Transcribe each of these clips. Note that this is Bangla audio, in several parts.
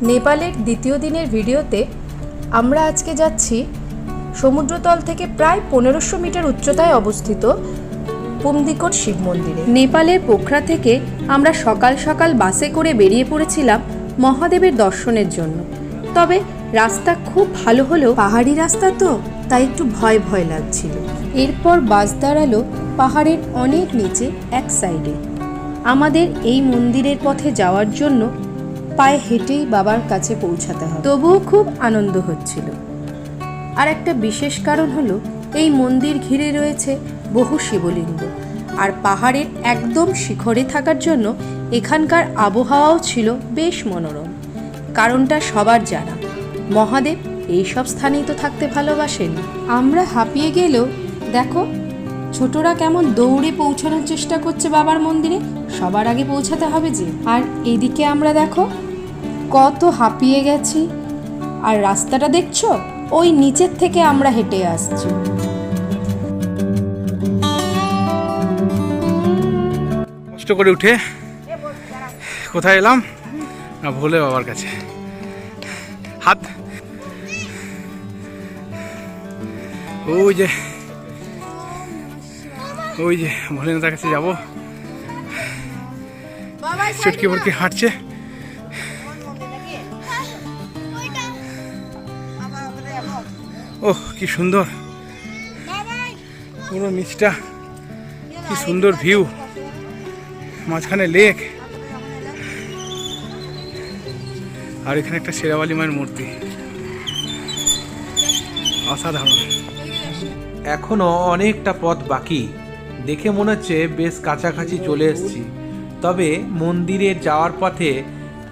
নেপালের দ্বিতীয় দিনের ভিডিওতে আমরা আজকে যাচ্ছি সমুদ্রতল থেকে প্রায় পনেরোশো মিটার উচ্চতায় অবস্থিত পুমদিকট শিব মন্দিরে। নেপালের পোখরা থেকে আমরা সকাল সকাল বাসে করে বেরিয়ে পড়েছিলাম মহাদেবের দর্শনের জন্য। তবে রাস্তা খুব ভালো হলেও পাহাড়ি রাস্তা তো তাই একটু ভয় ভয় লাগছিল। এরপর বাস দাঁড়াল পাহাড়ের অনেক নিচে এক সাইডে আমাদের এই মন্দিরের পথে যাওয়ার জন্য পায়ে হেঁটেই বাবার কাছে পৌঁছাতে হবে। তবুও খুব আনন্দ হচ্ছিল। আর একটা বিশেষ কারণ হলো, এই মন্দির ঘিরে রয়েছে বহু শিবলিঙ্গ। আর পাহাড়ের একদম শিখরে থাকার জন্য এখানকার আবহাওয়াও ছিল বেশ মনোরম। কারণটা সবার জানা। মহাদেব এইসব স্থানেই তো থাকতে ভালোবাসেন। আমরা হাঁপিয়ে গেলেও, দেখো, ছোটরা কেমন দৌড়ে পৌঁছানোর চেষ্টা করছে বাবার মন্দিরে। সবার আগে পৌঁছাতে হবে যে। আর এদিকে আমরা দেখো কত হাঁপিয়ে গেছি। আর রাস্তাটা দেখছ? ওই নিচের থেকে আমরা হেঁটে আসছি। কষ্ট করে উঠে কোথায় এলাম? না ভোলে বাবার কাছে। হাত। ওই যে ওই যে ভোলেনাথের কাছে যাব। চুটকি ফুটকি হাঁটছে। ওহ, কি সুন্দর। পুরো নিচটা কি সুন্দর ভিউ মাঝখানে লেক আর এখানে একটা শেরাওয়ালি মায়ের মূর্তি। অসাধারণ। এখনও অনেকটা পথ বাকি। দেখে মনে হচ্ছে বেশ কাছাকাছি চলে এসেছি। তবে মন্দিরে যাওয়ার পথে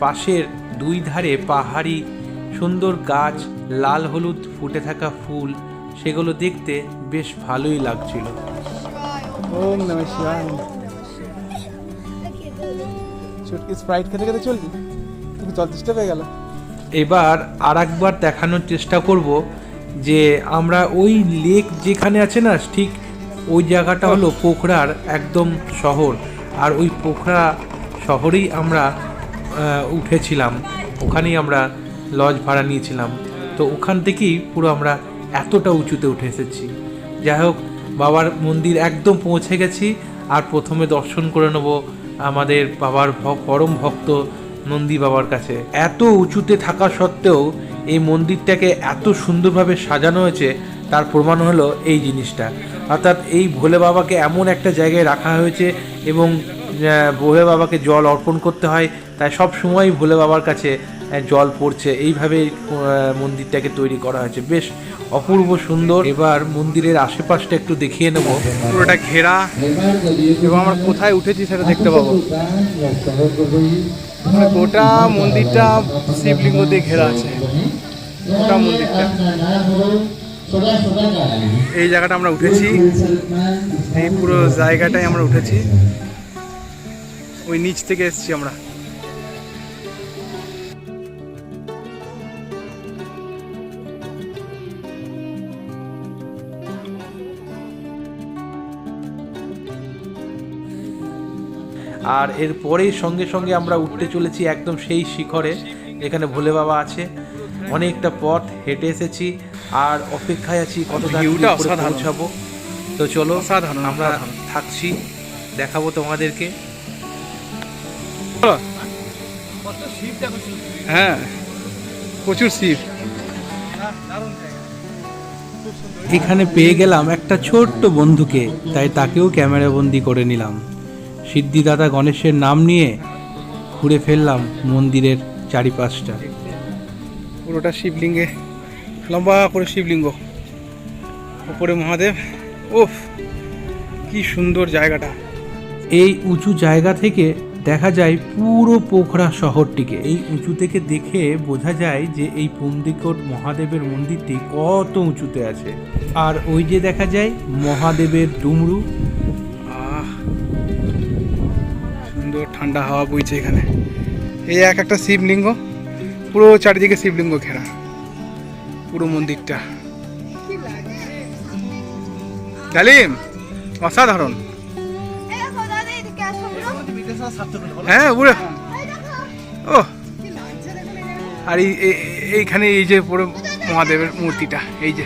পাশের দুই ধারে পাহাড়ি সুন্দর গাছ লাল হলুদ ফুটে থাকা ফুল সেগুলো দেখতে বেশ ভালোই লাগছিল। ওম নম শিবায়। চুটকি স্প্রাইট খেতে খেতে চলবি? তুমি জল চেষ্টা পেয়ে গেল। এবার আর একবার দেখানোর চেষ্টা করব যে আমরা ওই লেক যেখানে আছে না ঠিক ওই জায়গাটা হলো পোখরার একদম শহর। আর ওই পোখরা শহরেই আমরা উঠেছিলাম। ওখানেই আমরা লজ ভাড়া নিয়েছিলাম। তো ওখান থেকেই পুরো আমরা এতটা উঁচুতে উঠে এসেছি। যাই হোক, বাবার মন্দির একদম পৌঁছে গেছি আর প্রথমে দর্শন করে নেব আমাদের বাবার পরম ভক্ত নন্দী বাবার কাছে। এত উঁচুতে থাকা সত্ত্বেও এই মন্দিরটাকে এত সুন্দরভাবে সাজানো হয়েছে, তার প্রমাণ হলো এই জিনিসটা। অর্থাৎ এই ভোলে বাবাকে এমন একটা জায়গায় রাখা হয়েছে এবং ভোলে বাবাকে জল অর্পণ করতে হয়, তাই সব সময় ভোলে বাবার কাছে জল পড়ছে। এইভাবে মন্দিরটাকে তৈরি করা হয়েছে। বেশ অপূর্ব সুন্দর। এবার মন্দিরের আশেপাশটা একটু দেখিয়ে নেব। পুরোটা ঘেরা। এবং আমরা কোথায় উঠেছি সেটা দেখতে পাবো। গোটা মন্দিরটা শিবলিঙ্গ দিয়ে ঘেরা আছে। গোটা মন্দিরটা। এই জায়গাটা আমরা উঠেছি। এই পুরো জায়গাটাই আমরা উঠেছি। ওই নিচ থেকে এসেছি আমরা। আর এরপরেই সঙ্গে সঙ্গে আমরা উঠতে চলেছি একদম সেই শিখরে এখানে ভোলে বাবা আছে। অনেকটা পথ হেঁটে এসেছি আর অপেক্ষায় আছি কত। পৌঁছাবো। তো চলো আমরা থাকছি দেখাবো তোমাদেরকে। হ্যাঁ প্রচুর শিব। এখানে পেয়ে গেলাম একটা ছোট্ট বন্ধুকে তাই তাকেও ক্যামেরাবন্দি করে নিলাম। সিদ্ধিদাতা গণেশের নাম নিয়ে ঘুরে ফেললাম মন্দিরের চারিপাশটা। পুরোটা শিবলিঙ্গে লম্বা করে শিবলিঙ্গ। ওপরে মহাদেব ওফ কি সুন্দর জায়গাটা। এই উঁচু জায়গা থেকে দেখা যায় পুরো পোখরা শহরটিকে। এই উঁচু থেকে দেখে বোঝা যায় যে এই পুন্দিকট মহাদেবের মন্দিরটি কত উঁচুতে আছে। আর ওই যে দেখা যায় মহাদেবের ডুমরু সুন্দর ঠান্ডা হাওয়া বইছে এখানে। এই এক একটা শিবলিঙ্গ, পুরো চারিদিকে শিবলিঙ্গ ঘেরা। পুরো মন্দিরটা। ডালিম, অসাধারণ। হ্যাঁ পুরো ও। আর এই, এই- এইখানে এই যে পুরো মহাদেবের মূর্তিটা, এই যে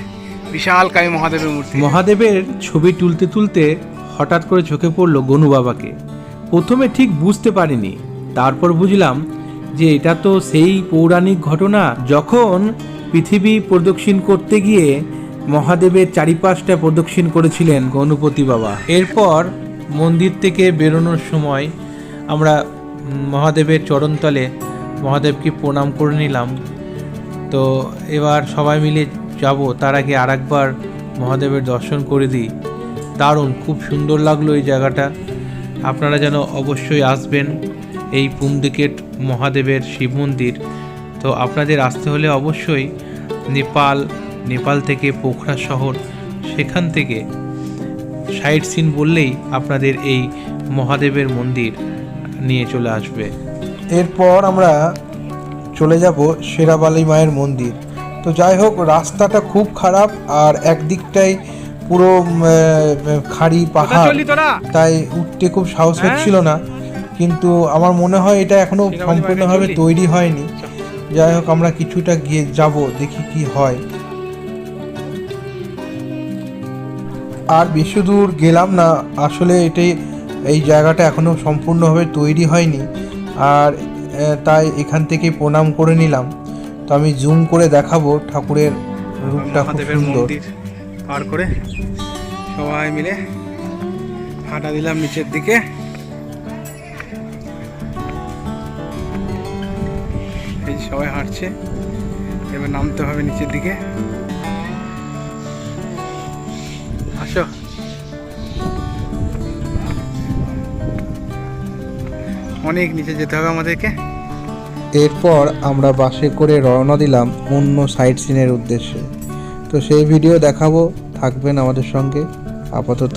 বিশাল কায় মহাদেবের মূর্তি। মহাদেবের ছবি তুলতে তুলতে হঠাৎ করে চোখে পড়ল গনু বাবাকে। প্রথমে ঠিক বুঝতে পারিনি। তারপর বুঝলাম যে এটা তো সেই পৌরাণিক ঘটনা, যখন পৃথিবী প্রদক্ষিণ করতে গিয়ে মহাদেবের চারিপাশটা প্রদক্ষিণ করেছিলেন গণপতি বাবা। এরপর মন্দির থেকে বেরোনোর সময় আমরা মহাদেবের চরণতলে মহাদেবকে প্রণাম করে নিলাম। তো এবার সবাই মিলে যাব, তার আগে আর একবার মহাদেবের দর্শন করে দিই। দারুণ, খুব সুন্দর লাগল এই জায়গাটা। আপনারা যেন অবশ্যই আসবেন এই পুমদিকেট মহাদেবের শিব মন্দির। তো আপনাদের আসতে হলে অবশ্যই নেপাল নেপাল থেকে পোখরা শহর, সেখান থেকে সাইট সিন বললেই আপনাদের এই মহাদেবের মন্দির নিয়ে চলে আসবে। এরপর আমরা চলে যাব সেরাবালি মায়ের মন্দির। তো যাই হোক, রাস্তাটা খুব খারাপ আর একদিকটাই পুরো খাড়ি পাহাড় তাই উঠতে খুব সাহস হ্যাঁ? হচ্ছিল না। কিন্তু আমার মনে হয় এটা এখনও সম্পূর্ণভাবে তৈরি হয়নি। যাই হোক আমরা কিছুটা গিয়ে যাব দেখি কি হয়। আর বেশি দূর গেলাম না আসলে এটাই এই জায়গাটা এখনও সম্পূর্ণভাবে তৈরি হয়নি। আর তাই এখান থেকে প্রণাম করে নিলাম। তো আমি জুম করে দেখাবো ঠাকুরের রূপটা খুব সুন্দর। পার করে সবাই মিলে হাঁটা দিলাম নিচের দিকে। এই সবাই হাঁটছে, এবার নামতে হবে নিচের দিকে। আসো। অনেক নিচে যেতে হবে আমাদেরকে। এরপর আমরা বাসে করে রওনা দিলাম অন্য সাইট সিনের উদ্দেশ্যে। তো সেই ভিডিও দেখাবো থাকবেন আমাদের সঙ্গে আপাতত।